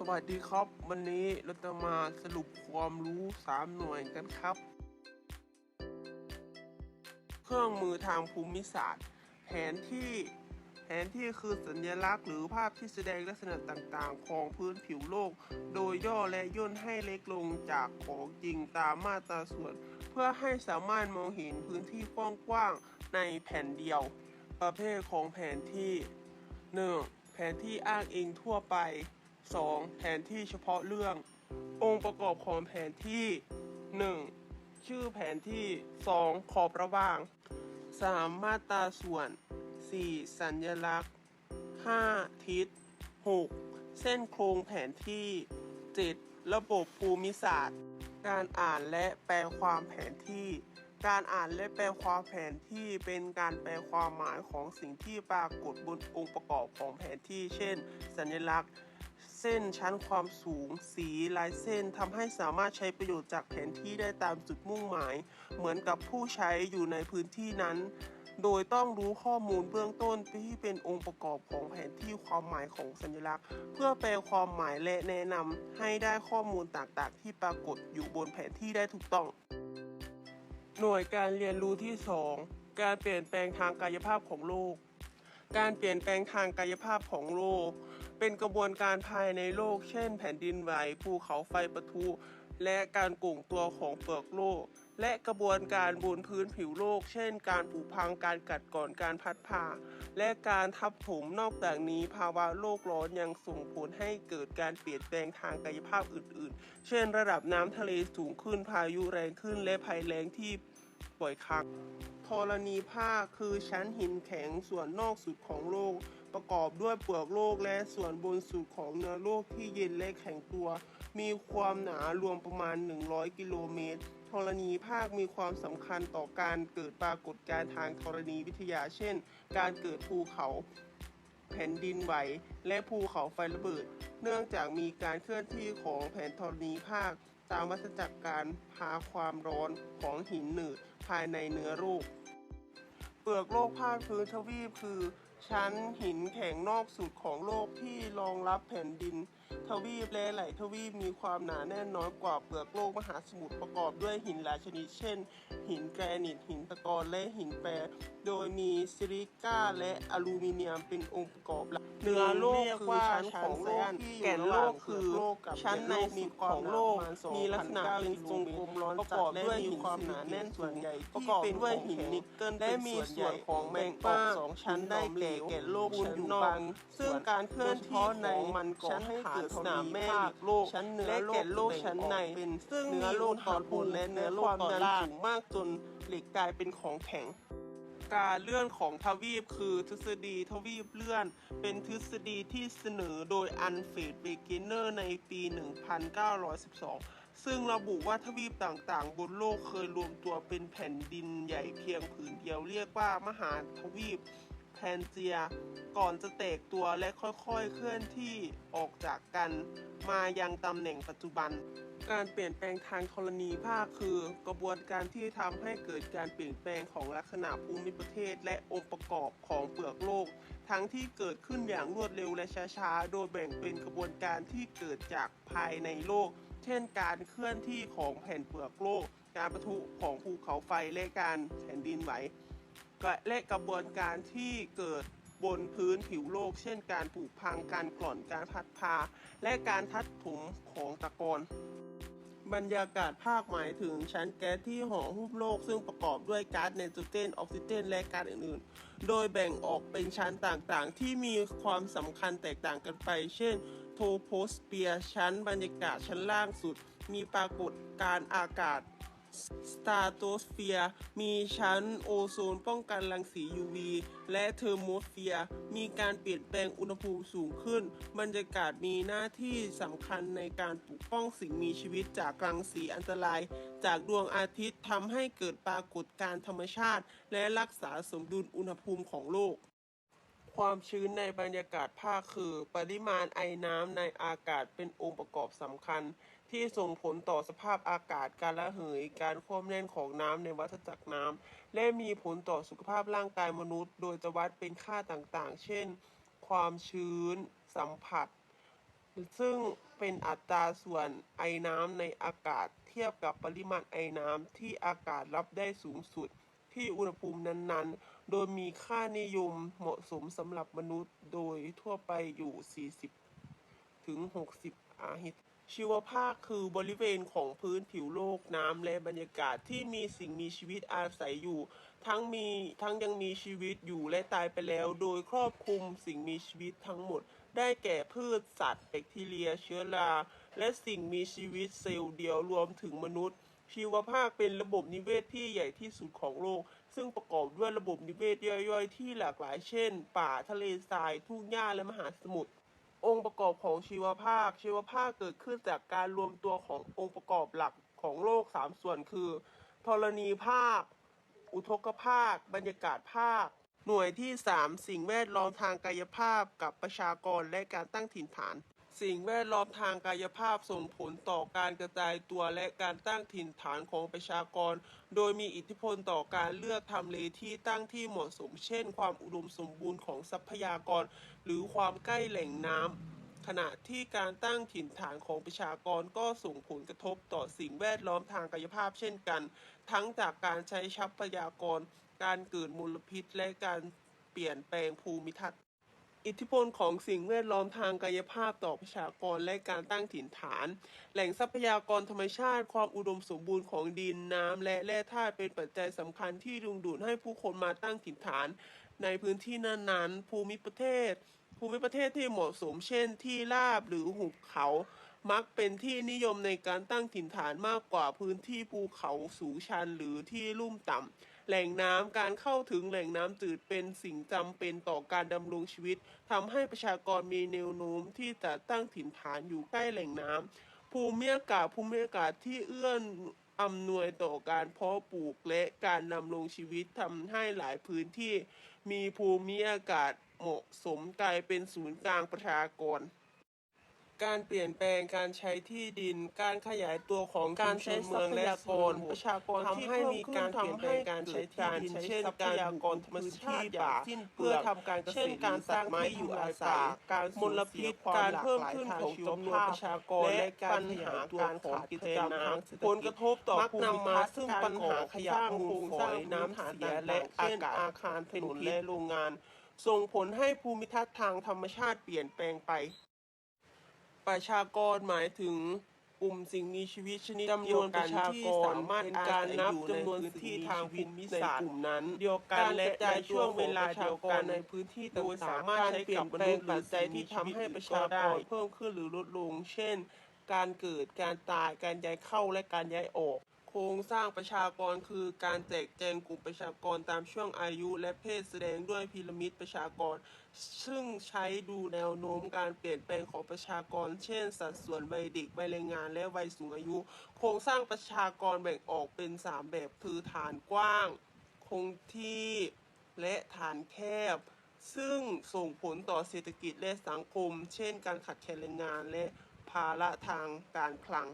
สวัสดีครับ วันนี้เราจะมาสรุปความรู้ 3 หน่วยกันครับ เครื่องมือทางภูมิศาสตร์ แผนที่แผนที่คือสัญลักษณ์หรือภาพที่แสดงลักษณะต่างๆ ของพื้นผิวโลก โดยย่อและย่นให้เล็กลงจากของจริงตามมาตราส่วน เพื่อให้สามารถมองเห็นพื้นที่กว้างๆในแผ่นเดียว ประเภทของแผนที่ 1. แผนที่อ้างอิงทั่วไป 2. แผนที่เฉพาะเรื่อง องค์ประกอบของแผนที่ 1. ชื่อแผนที่ 2. ขอบระหว่าง 3. มาตราส่วน 4. สัญลักษณ์ 5. ทิศ 6. เส้นโครงแผนที่ 7. ระบบภูมิศาสตร์ การอ่านและแปลความแผนที่ การอ่านและแปลความแผนที่เป็นการแปลความหมายของสิ่งที่ปรากฏบนองค์ประกอบของแผนที่ เช่น สัญลักษณ์ เส้นชั้นความสูง สีลายเส้นทำให้สามารถใช้ประโยชน์จากแผนที่ได้ตามจุดมุ่งหมาย เหมือนกับผู้ใช้อยู่ในพื้นที่นั้น โดยต้องรู้ข้อมูลเบื้องต้นที่เป็นองค์ประกอบของแผนที่ความหมายของสัญลักษณ์ เพื่อแปลความหมายและแนะนำให้ได้ข้อมูลต่างๆ ที่ปรากฏอยู่บนแผนที่ได้ถูกต้อง หน่วยการเรียนรู้ที่ 2 การเปลี่ยนแปลงทางกายภาพของโลก การเปลี่ยนแปลงทางกายภาพของโลก เป็นกระบวนการภายในโลก เช่น แผ่นดินไหวภูเขาไฟปะทุ และการกุ่งตัวของเปลือกโลก และกระบวนการบนพื้นผิวโลก เช่น การผุพังการกัดก่อนการพัดผ่า และการทับถมนอกจากนี้ภาวะโลกร้อนยังส่งผลให้เกิดการเปลี่ยนแปลงทางกายภาพอื่น ๆ เช่น ระดับน้ำทะเลสูงขึ้นพายุแรงขึ้น และภัยแล้งที่บ่อยครั้งธรณีภาคคือชั้นหินแข็งส่วนนอกสุดของโลก ประกอบด้วยเปลือกโลกและส่วนบนสุดของเนื้อโลกที่เย็นและแข็งตัว มีความหนารวมประมาณ 100 กิโลเมตรธรณีภาคมีความสำคัญต่อการเกิดปรากฏการณ์ทางธรณีวิทยา เช่น การเกิดภูเขาแผ่นดินไหว และภูเขาไฟระเบิด เนื่องจากมีการเคลื่อนที่ของแผ่นธรณีภาค ตามวัฏจักรการพาความร้อนของหินหนืดภายในเนื้อโลกเปลือกโลกภาคพื้นทวีปคือ ชั้นหินแข็งนอกสุดของโลกที่รองรับแผ่นดิน ทวีปและไหลทวีปมีความหนาแน่นน้อยกว่าเปลือกโลกมหาสมุทรประกอบด้วยหินหลายชนิด เช่น หินแกรนิตหินตะกอนและหินแปร โดยมีซิลิก้าและอลูมิเนียมเป็นองค์ประกอบหลักเนื้อโลกคือชั้นของโลกที่แก่นโลกคือชั้นในมีของโลกมีลักษณะเป็นทรงกลมร้อนประกอบด้วยหินความหนาแน่นส่วนใหญ่ประกอบด้วยหินนิกเกิลและมีส่วนของแมงป้าสองชั้นได้แก่แก่นโลกชั้นนอกซึ่งการเคลื่อนที่ของมันก่อให้เกิดสนามแม่เหล็กโลกชั้นเนื้อและแก่นโลกชั้นในเป็นซึ่งเนื้อโลกตอนบนและเนื้อโลกตอนล่างสูงมากจนเหล็กกลายเป็นของแข็ง การเลื่อนของทวีปคือทฤษฎีทวีปเลื่อน เป็นทฤษฎีที่เสนอโดยอันเฟรดเบเกเนอร์ในปี 1912ซึ่งระบุว่าทวีปต่างๆ บนโลกเคยรวมตัวเป็นแผ่นดินใหญ่เพียงผืนเดียวเรียกว่ามหาทวีป แพนเจีย ก่อนจะแตกตัวและค่อยๆเคลื่อนที่ออกจากกันมายังตำแหน่งปัจจุบัน การเปลี่ยนแปลงทางธรณีภาคคือ กระบวนการที่ทำให้เกิดการเปลี่ยนแปลงของลักษณะภูมิประเทศ และองค์ประกอบของเปลือกโลก ทั้งที่เกิดขึ้นอย่างรวดเร็วและช้าๆ โดยแบ่งเป็นกระบวนการที่เกิดจากภายในโลก เช่น การเคลื่อนที่ของแผ่นเปลือกโลก การประทุของภูเขาไฟและการแผ่นดินไหว และกระบวนการที่เกิดบนพื้นผิวโลก เช่นการผุพังการกร่อนการพัดพา และการทัดถมของตะกอนบรรยากาศภาคหมายถึงชั้นแก๊สที่ห่อหุ้มโลกซึ่งประกอบด้วยก๊าซไนโตรเจนออกซิเจนและก๊าซอื่นๆ โดยแบ่งออกเป็นชั้นต่างๆ ที่มีความสำคัญแตกต่างกันไป เช่น โทโพสเปียร์ชั้นบรรยากาศชั้นล่างสุด มีปรากฏการอากาศ สตาโตสเฟียร์มีชั้นโอโซนป้องกันรังสี UV และเทอร์โมสเฟียร์มีการเปลี่ยนแปลงอุณหภูมิสูงขึ้น บรรยากาศมีหน้าที่สำคัญในการปกป้องสิ่งมีชีวิตจากรังสีอันตราย จากดวงอาทิตย์ทำให้เกิดปรากฏการธรรมชาติ และรักษาสมดุลอุณหภูมิของโลกความชื้นในบรรยากาศภาคคือ ปริมาณไอน้ำในอากาศเป็นองค์ประกอบสำคัญ ที่ส่งผลต่อสภาพอากาศการระเหย การควบแน่นของน้ำในวัฏจักรน้ำและมีผลต่อสุขภาพร่างกายมนุษย์ โดยจะวัดเป็นค่าต่างๆ เช่น ความชื้น สัมผัส ซึ่งเป็นอัตราส่วนไอน้ำในอากาศเทียบกับปริมาณไอน้ำที่อากาศรับได้สูงสุดที่อุณหภูมินั้นๆ โดยมีค่านิยมเหมาะสมสำหรับมนุษย์โดยทั่วไปอยู่ 40 ถึง 60 อาฮิต ชีวภาคคือบริเวณของพื้นผิวโลกน้ำและบรรยากาศที่มีสิ่งมีชีวิตอาศัยอยู่ ทั้งมีทั้งยังมีชีวิตอยู่และตายไปแล้ว โดยครอบคลุมสิ่งมีชีวิตทั้งหมด ได้แก่พืชสัตว์แบคทีเรีย เชื้อราและสิ่งมีชีวิตเซลล์เดียวรวมถึงมนุษย์ ชีวภาคเป็นระบบนิเวศที่ใหญ่ที่สุดของโลก ซึ่งประกอบด้วยระบบนิเวศย่อยๆ ที่หลากหลายเช่น ป่าทะเลทรายทุ่งหญ้าและมหาสมุทร องค์ประกอบของชีวภาค ชีวภาคเกิดขึ้นจากการรวมตัวขององค์ประกอบหลักของโลก 3 ส่วนคือธรณีภาค อุทกภาค บรรยากาศภาค หน่วยที่ 3 สิ่งแวดล้อมทางกายภาพกับประชากรและการตั้งถิ่นฐาน สิ่งแวดล้อมทางกายภาพส่งผลต่อการกระจายตัวและการตั้งถิ่นฐานของประชากร โดยมีอิทธิพลต่อการเลือกทำเลที่ตั้งที่เหมาะสม เช่น ความอุดมสมบูรณ์ของทรัพยากร หรือความใกล้แหล่งน้ำขณะที่การตั้งถิ่นฐานของประชากรก็ส่งผลกระทบต่อสิ่งแวดล้อมทางกายภาพเช่นกัน ทั้งจากการใช้ทรัพยากร การเกิดมลพิษและการเปลี่ยนแปลงภูมิทัศน์ อิทธิพลของสิ่งแวดล้อมทางกายภาพต่อประชากรและการตั้งถิ่นฐาน แหล่งทรัพยากรธรรมชาติ ความอุดมสมบูรณ์ของดินน้ำและแร่ธาตุเป็นปัจจัยสำคัญที่ดึงดูดให้ผู้คนมาตั้งถิ่นฐาน ในพื้นที่นั้นๆ ภูมิประเทศ ภูมิประเทศที่เหมาะสมเช่น ที่ราบหรือหุบเขามักเป็นที่นิยมในการตั้งถิ่นฐานมากกว่าพื้นที่ภูเขาสูงชันหรือที่ลุ่มต่ำ แหล่งน้ำการเข้าถึงแหล่งน้ำจืดเป็นสิ่งจำเป็นต่อการดำรงชีวิตทำให้ประชากรมีแนวโน้มที่จะตั้งถิ่นฐานอยู่ใกล้แหล่งน้ำภูมิอากาศภูมิอากาศที่เอื้อนอำนวยต่อการเพาะปลูกและการดำรงชีวิตทำให้หลายพื้นที่มีภูมิอากาศเหมาะสมกลายเป็นศูนย์กลางประชากร การเปลี่ยนแปลงการใช้ที่ดิน การขยายตัวของการใช้เมืองและโซนประชากรทำให้มีการเปลี่ยนแปลงการใช้ที่ดินเช่นการยากรธรรมชาติอย่างสิ้นเพื่อทำการเกษตรเช่นการสร้างไม้อยู่อาศัยการมลพิษการเพิ่มขึ้นของจำนวนประชากรและการขยายตัวของกิจกรรมน้ำผลกระทบต่อภูมิทัศน์ซึ่งปัญหาขยะมูลฝอยน้ำเสียและอากาศอาคารถนนและโรงงาน ส่งผลให้ภูมิทัศน์ทางธรรมชาติเปลี่ยนแปลงไป ประชากรหมายถึงกลุ่มสิ่งมีชีวิตชนิดจำนวนประชากรสามารถเป็นการนับจำนวนที่ทางภูมิศาสตร์กลุ่มนั้น เดียวกันและในช่วงเวลาเดียวกันในพื้นที่โดยสามารถใช้กับมนุษย์ปัจจัยที่ทำให้ประชากรเพิ่มขึ้นหรือลดลง เช่น การเกิดการตายการย้ายเข้าและการย้ายออก โครงสร้างประชากรคือการแจกแจงกลุ่มประชากรตามช่วงอายุและเพศแสดงด้วยพีระมิดประชากร ซึ่งใช้ดูแนวโน้มการเปลี่ยนแปลงของประชากร เช่น สัดส่วนวัยเด็กวัยแรงงานและวัยสูงอายุ โครงสร้างประชากรแบ่งออกเป็น 3 แบบคือฐานกว้าง คงที่และฐานแคบ ซึ่งส่งผลต่อเศรษฐกิจและสังคม เช่น การขาดแคลนแรงงานและภาระทางการคลัง